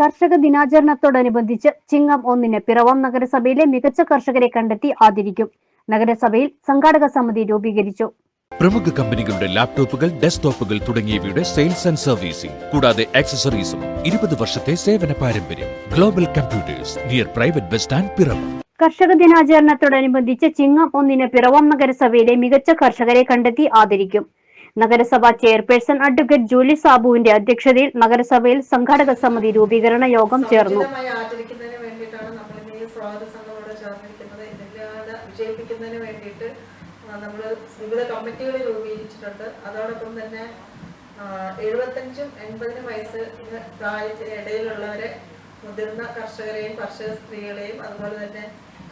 കർഷക ദിനാചരണത്തോടനുബന്ധിച്ച് ചിങ്ങം ഒന്നിന് പിറവം നഗരസഭയിലെ മികച്ച കർഷകരെ കണ്ടെത്തി ആദരിക്കും. നഗരസഭയിൽ സംഘാടക സമിതി രൂപീകരിച്ചു. പ്രമുഖ കമ്പനികളുടെ ലാപ്ടോപ്പുകൾ ഡെസ്ക്ടോപ്പുകൾ തുടങ്ങിയവയുടെ സെയിൽസ് ആൻഡ് സർവീസിംഗ് കൂടാതെ ആക്സസറീസും ഇരുപത് വർഷത്തെ സേവന പാരമ്പര്യം global computers near private bus stand Piravom. കർഷക ദിനാചരണത്തോടനുബന്ധിച്ച് ചിങ്ങം ഒന്നിന് പിറവം നഗരസഭയിലെ മികച്ച കർഷകരെ കണ്ടെത്തി ആദരിക്കും. നഗരസഭാ ചെയർപേഴ്സൺ അഡ്വക്കേറ്റ് ജൂലി സാബുവിന്റെ അധ്യക്ഷതയിൽ നഗരസഭയിൽ സംഘാടക സമിതി രൂപീകരണ യോഗം ചേർന്നു. നമ്മൾ വിവിധ കമ്മിറ്റികൾ രൂപീകരിച്ചിട്ടുണ്ട്. അതോടൊപ്പം തന്നെ എഴുപത്തഞ്ചും എൺപതിനും വയസ്സ് പ്രായത്തിന് ഇടയിലുള്ളവരെ മുതിർന്ന കർഷകരെയും കർഷക സ്ത്രീകളെയും അതുപോലെ തന്നെ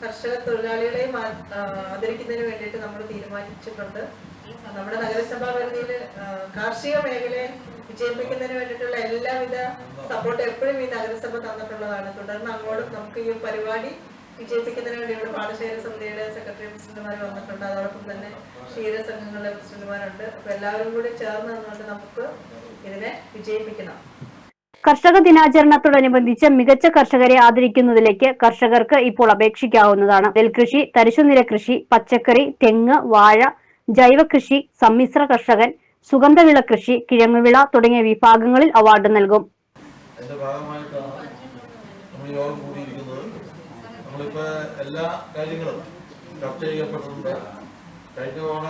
കർഷക തൊഴിലാളികളെയും ആദരിക്കുന്നതിന് വേണ്ടിയിട്ട് നമ്മൾ തീരുമാനിച്ചിട്ടുണ്ട്. നമ്മുടെ നഗരസഭാ പരിധിയിൽ കാർഷിക മേഖലയെ വിജയിപ്പിക്കുന്നതിന് വേണ്ടിയിട്ടുള്ള എല്ലാവിധ സപ്പോർട്ട് എപ്പോഴും ഈ നഗരസഭ തന്നിട്ടുള്ളതാണ്. തുടർന്ന് അങ്ങോട്ടും നമുക്ക് ഈ പരിപാടി വിജയിപ്പിക്കുന്നതിന് വേണ്ടി ഇവിടെ പാടശേഖര സമിതിയുടെ സെക്രട്ടറി പ്രസിഡന്റുമാർ വന്നിട്ടുണ്ട്. അതോടൊപ്പം തന്നെ ക്ഷീര സംഘങ്ങളുടെ പ്രസിഡന്റുമാരുണ്ട്. അപ്പൊ എല്ലാവരും കൂടി ചേർന്ന് നിന്നുകൊണ്ട് നമുക്ക് ഇതിനെ വിജയിപ്പിക്കണം. കർഷക ദിനാചരണത്തോടനുബന്ധിച്ച് മികച്ച കർഷകരെ ആദരിക്കുന്നതിലേക്ക് കർഷകർക്ക് ഇപ്പോൾ അപേക്ഷിക്കാവുന്നതാണ്. നെൽകൃഷി തരിശുനിര കൃഷി പച്ചക്കറി തെങ്ങ് വാഴ ജൈവ കൃഷി സമ്മിശ്ര കർഷകൻ സുഗന്ധവിള കൃഷി കിഴങ്ങുവിള തുടങ്ങിയ വിഭാഗങ്ങളിൽ അവാർഡ് നൽകും. അതിന്റെ ഭാഗമായിട്ടാണ് നമ്മൾ യോഗം കൂടിയിരിക്കുന്നത്. നമ്മളിപ്പോ എല്ലാ കാര്യങ്ങളും ചർച്ച ചെയ്യപ്പെട്ടിട്ടുണ്ട്. കഴിഞ്ഞ തവണ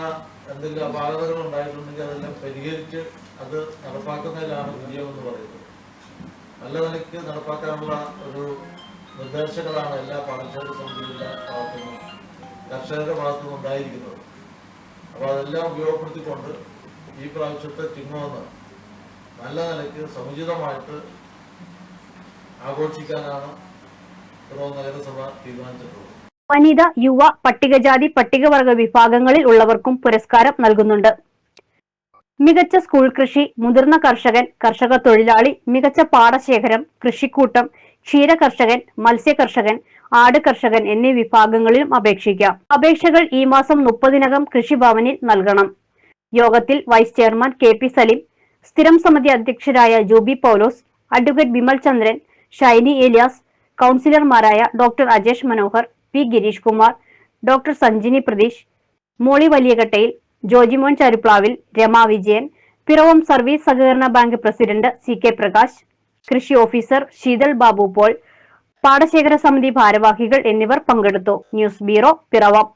എന്തെങ്കിലും അപാകതകൾ ഉണ്ടായിട്ടുണ്ടെങ്കിൽ അതെല്ലാം പരിഹരിച്ച് അത് നടപ്പാക്കുന്നതിലാണ് വിജയം എന്ന് പറയുന്നത്. നല്ല നിലയ്ക്ക് നടപ്പാക്കാനുള്ള ഒരു നിർദ്ദേശങ്ങളാണ് എല്ലാ പാടശേഖര സമിതിയുടെ ഭാഗത്തുനിന്നും കർഷകരുടെ ഭാഗത്തുനിന്നും ഉണ്ടായിരിക്കുന്നത്. അപ്പോൾ അതെല്ലാം ഉപയോഗപ്പെടുത്തിക്കൊണ്ട് ഈ പ്രാവശ്യത്തെ ചിങ്ങമെന്ന് നല്ല നിലയ്ക്ക് സമുചിതമായിട്ട് ആഘോഷിക്കാനാണ് പിറവം നഗരസഭ തീരുമാനിച്ചിട്ടുള്ളത്. വനിത യുവ പട്ടികജാതി പട്ടികവർഗ വിഭാഗങ്ങളിൽ ഉള്ളവർക്കും പുരസ്കാരം നൽകുന്നുണ്ട്. മികച്ച സ്കൂൾ കൃഷി മുതിർന്ന കർഷകൻ കർഷക തൊഴിലാളി മികച്ച പാടശേഖരം കൃഷിക്കൂട്ടം ക്ഷീര കർഷകൻ മത്സ്യ കർഷകൻ ആട് കർഷകൻ എന്നീ വിഭാഗങ്ങളിലും അപേക്ഷിക്കാം. അപേക്ഷകൾ ഈ മാസം മുപ്പതിനകം കൃഷിഭവനിൽ നൽകണം. യോഗത്തിൽ vice chairman K P Salim സ്ഥിരം സമിതി അധ്യക്ഷരായ ജൂബി പൗലോസ് അഡ്വക്കേറ്റ് ബിമൽ ചന്ദ്രൻ ഷൈനി ഏലിയാസ് കൗൺസിലർമാരായ doctor Ajesh Manohar P Girish Kumar doctor Sanjini Pratheesh Molly Valiyakattayil Jojimon Charuplavil Rama Vijayan Piravom service സഹകരണ bank president C K Prakash കൃഷി ഓഫീസർ ശീതൾ ബാബു പോൾ പാടശേഖര സമിതി ഭാരവാഹികൾ എന്നിവർ പങ്കെടുത്തു. News bureau Piravom.